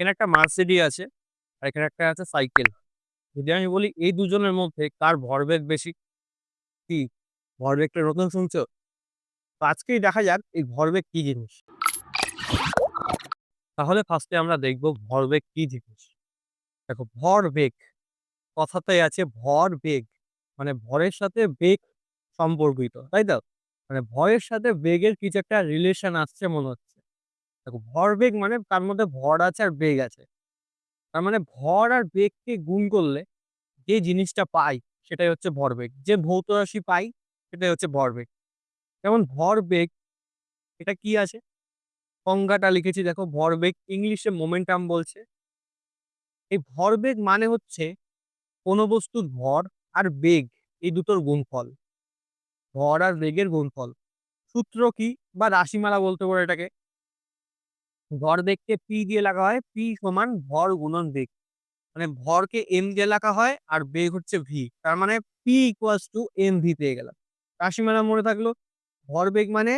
এখানে একটা মার্সিডি আছে আর এখানে একটা আছে সাইকেল যদি আমি বলি এই দুজনের মধ্যে কার ভরবেগ বেশি? কি? ভরবেগটা নতুন শুনছো? তো আজকেই দেখা যাক এই ভরবেগ কি জিনিস। তাহলে ফার্স্টে আমরা দেখব ভরবেগ কি জিনিস। দেখো, ভরবেগ। কথাতেই আছে ভর বেগ মানে ভরের সাথে বেগ সম্পর্কিত, তাই তো? মানে ভয়ের সাথে বেগের কিছু একটা রিলেশন আসছে মনে হচ্ছে। দেখো ভরবেগ মানে তার মধ্যে ভর আছে আর বেগ আছে। তার মানে ভর আর বেগকে গুণ করলে যে জিনিসটা পাই সেটাই হচ্ছে ভরবেগ যে ভৌত রাশি পাই সেটাই হচ্ছে ভরবেগ যেমন ভরবেগ এটা কি আছে? সংজ্ঞাটা লিখেছি, দেখো ভরবেগ ইংলিশে মোমেন্টাম বলছে। এই ভরবেগ মানে হচ্ছে কোনো বস্তুর ভর আর বেগ, এই দুটোর গুণফল। ভর আর বেগের গুণফল। সূত্র কি বা রাশিমালা বলতে পারো এটাকে। ভরবেগকে পি দিয়ে লেখা হয় পি সমান ভর গুণন বেগ মানে ভরকে এম দিয়ে লেখা হয় আর বেগ হচ্ছে ভি তার মানে P equals to M V পেয়ে গেলাম। রাশিমালা মনে থাকল ভরবেগ মানে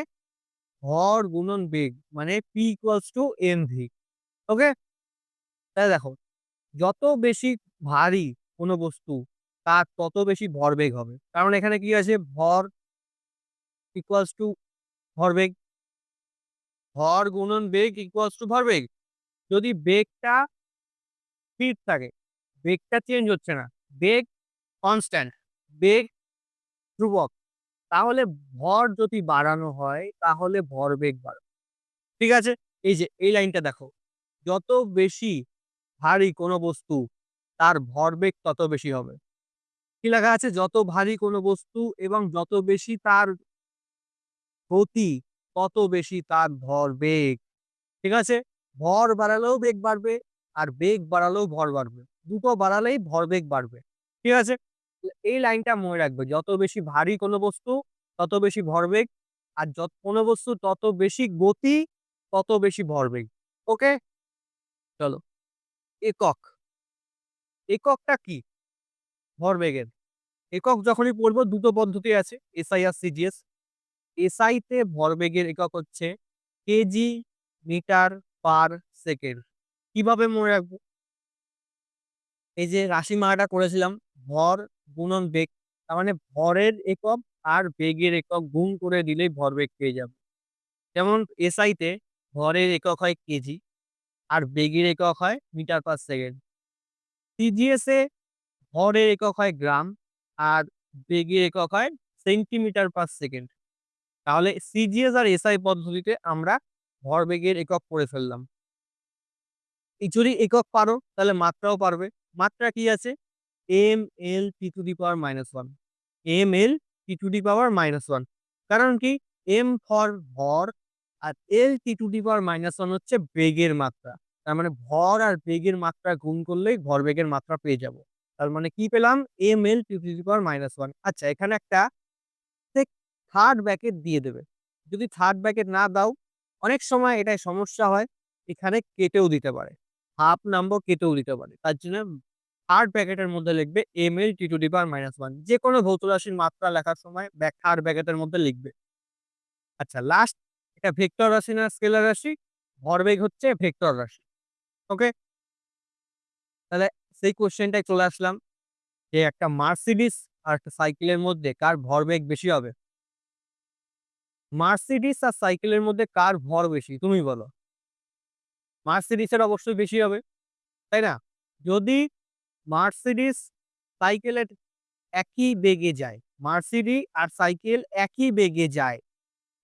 ভর গুণন বেগ মানে P equals to M V okay তাহলে দেখো, যত বেশি ভারী কোনো বস্তু, তার তত বেশি ভরবেগ হবে। কারণ এখানে কি আছে? ভর ইকুয়ালস টু ভরবেগ ভর গুণন বেগ ইকুয়ালস টু ভরবেগ যদি বেগটা স্থির থাকে, বেগটা চেঞ্জ হচ্ছে না, বেগ কনস্ট্যান্ট বেগ ধ্রুবক, তাহলে ভর যদি বাড়ানো হয়, তাহলে ভর ভরবেগ বাড়বে ঠিক আছে? এই যে, এই লাইনটা দেখো। যত বেশি ভারী কোনো বস্তু, তার ভরবেগ তত বেশি হবে। কি লেখা আছে? যত ভারী কোনো বস্তু এবং যত বেশি তার গতি তত বেশি তার ভর বেগ। ঠিক আছে? ভর বাড়ালেও বেগ বাড়বে আর বেগ বাড়ালেও ভর বাড়বে। দুটো বাড়ালেই ভরবেগ বাড়বে। ঠিক আছে? এই লাইনটা মনে রাখবে, যত বেশি ভারী কোনো বস্তু, তত বেশি ভরবেগ আর যত কোনো বস্তু তত বেশি গতি, তত বেশি ভরবেগ ওকে? চলো। একক। এককটা কি? ভরবেগের একক যখনই পড়ব, দুটো পদ্ধতি আছে এসআই আর সিজিএস এসআইতে ভরবেগের একক হচ্ছে কেজি মিটার পার সেকেন্ড। কীভাবে মনে রাখব? এই যে রাশিমালাটা করেছিলাম, ভর গুণন বেগ, তার মানে ভরের একক আর বেগের একক গুণ করে দিলেই ভরবেগ পেয়ে যাবে। যেমন এসআইতে ভরের একক হয় কেজি আর বেগের একক হয় মিটার পার সেকেন্ড। সিজিএস ভরের একক হয় গ্রাম আর বেগের একক হয় সেন্টিমিটার পার সেকেন্ড। তাহলে সিজিএস আর এসআই পদ্ধতিতে আমরা ভরবেগের একক করে ফেললাম। যদি একক পারো, তাহলে মাত্রাও পারবে। মাত্রা কি আছে? M L T to the power minus one M L T to the power minus one কারণ কি? এম ফর ভর আর L T to the power minus one হচ্ছে বেগের মাত্রা। তার মানে ভর আর বেগের মাত্রা গুণ করলেই ভর বেগের মাত্রা পেয়ে যাব। তার মানে কি পেলাম? M L T to the power minus one আচ্ছা এখানে একটা থার্ড ব্যাকেট দিয়ে দেবে। যদি থার্ড ব্যাকেট না দাও, অনেক সময় এটাই সমস্যা হয়, এখানে কেটেও দিতে পারে। হাফ নাম্বার কেটেও দিতে পারে। তার জন্য থার্ড ব্যাকেটের মধ্যে লিখবে M L T to the power minus one যে কোনো ভৌত রাশির মাত্রা লেখার সময় ব্যাক থার্ড ব্যাকেটের মধ্যে লিখবে। আচ্ছা লাস্ট এটা ভেক্টর রাশি না স্কেলার রাশি? ভরবেগ হচ্ছে ভেক্টর রাশি। ওকে তাহলে সেই কোশ্চেনটাই চলে আসলাম। যে একটা মার্সিডিস আর একটা সাইকেলের মধ্যে কার ভরবেগ বেশি হবে? মার্সিডিস আর সাইকেলের মধ্যে কার ভর বেশি, তুমি বলো। মার্সিডিসের অবশ্যই বেশি হবে, তাই না? যদি মার্সিডিস সাইকেলের একই বেগে যায় মার্সিডি আর সাইকেল একই বেগে যায়,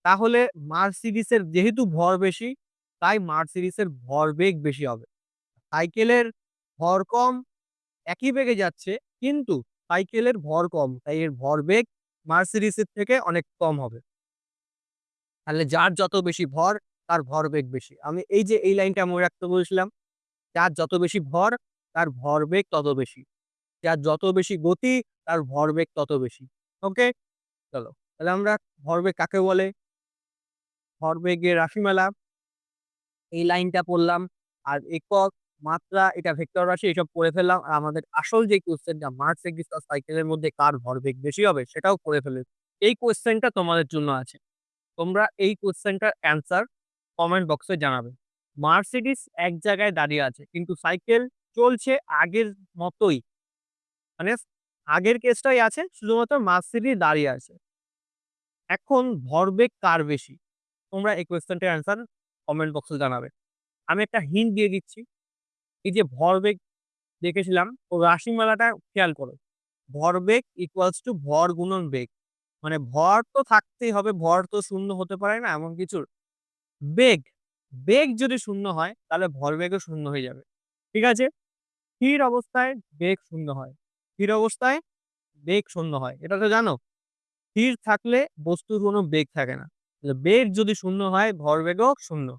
তাহলে মার্সিডিসের যেহেতু ভর বেশি, তাই মার্সিডিসের ভর বেগ বেশি হবে। সাইকেলের ভর কম, একই বেগে যাচ্ছে, কিন্তু সাইকেলের ভর কম, তাই এর ভরবেগ মার্সিডিসের থেকে অনেক কম হবে। তাহলে যার যত বেশি ভর, তার ভর ভরবেগ বেশি। আমি এই যে এই লাইনটা মনে রাখতে বলছিলাম, যার যত বেশি ভর, তার ভর ভরবেগ তত বেশি। যার যত বেশি গতি, তার ভর ভরবেগ তত বেশি। ওকে? চলো, তাহলে আমরা ভরবেগ কাকে বলে? ভরবেগের রাশিমালা। এই লাইনটা পড়লাম, আর একক মাত্রা, এটা ভেক্টর রাশি, এসব পড়ে ফেললাম। আর আমাদের আসল যে কোশ্চেনটা মার্সিডিস আর সাইকেলের মধ্যে কার ভরবেগ বেশি হবে, সেটাও পড়ে ফেলে এই কোয়েশ্চেনটা তোমাদের জন্য আছে। তোমরা এই কোশ্চেনটার অ্যান্সার কমেন্ট বক্সে জানাবে মার্সিডিস এক জায়গায় দাঁড়িয়ে আছে। কিন্তু সাইকেল চলছে আগের মতোই। মানে আগের কেসটাই আছে, শুধুমাত্র মার্সিডিস দাঁড়িয়ে আছে। এখন ভরবেগ কার বেশি? তোমরা এই কোয়েশ্চেনটার অ্যান্সার কমেন্ট বক্সে জানাবে। আমি একটা হিন্ট দিয়ে দিচ্ছি। এই যে ভরবেগ দেখেছিলাম ও রাশিমালাটা খেয়াল করো। ভরবেগ ইকুয়ালস টু ভর গুণন বেগ। মানে ভর তো থাকতেই হবে, ভর তো শূন্য হতে পারে না এমন কিছুর। বেগ, বেগ যদি শূন্য হয় তাহলে ভরবেগও শূন্য হয়ে যাবে। ঠিক আছে? স্থির অবস্থায় বেগ শূন্য হয়। স্থির অবস্থায় বেগ শূন্য হয়। এটা তো জানো? স্থির থাকলে বস্তুর কোনো বেগ থাকে না। বেগ যদি শূন্য হয় ভর ভরবেগও শূন্য।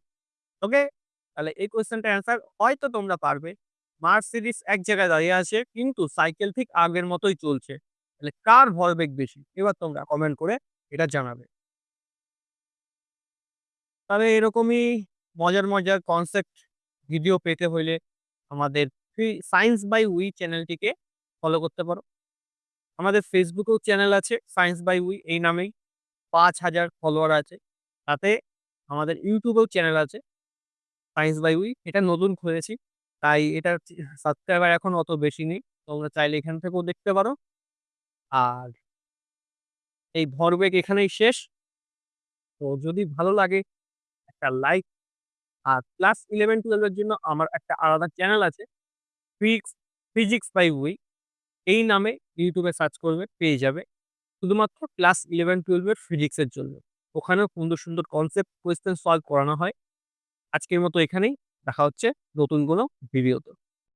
ওকে? তাহলে এই কোয়েশ্চেনটার অ্যান্সার হয়তো তোমরা পারবে। মার্সিডিস এক জায়গায় দাঁড়িয়ে আছে কিন্তু সাইকেল ঠিক আগের মতোই চলছে। তাহলে কার ভরবেগ বেশি? এবার তোমরা কমেন্ট করে এটা জানাবে। তবে এরকমই মজার, মজার কনসেপ্ট ভিডিও পেতে হইলে আমাদের সায়েন্স বাই উই চ্যানেলটিকে ফলো করতে পারো। আমাদের ফেসবুকেও চ্যানেল আছে সায়েন্স বাই উই এই নামেই। ৫০০০ ফলোয়ার আছে। তাতে আমাদের ইউটিউবেও চ্যানেল আছে। সায়েন্স বাই উই এটা নতুন খুলেছি। তাই এটা সাবস্ক্রাইবার এখন অত বেশি নেই। তোমরা চাইলে এখান থেকেও দেখতে পারো। আর এই ভরবেগ এখানেই শেষ। তো যদি ভালো লাগে একটা লাইক আর ক্লাস ইলেভেন টুয়েলভের জন্য আমার একটা আলাদা চ্যানেল আছে। ফিক্স ফিজিক্স বাই উই এই নামে ইউটিউবে সার্চ করবে পেয়ে যাবে। শুধুমাত্র ক্লাস ইলেভেন টুয়েলভের ফিজিক্সের জন্য। ওখানেও সুন্দর, সুন্দর কনসেপ্ট কোয়েশ্চেন সলভ করানো হয়। আজকের মতো এখানেই। দেখা হচ্ছে নতুন কোনো ভিডিওতে।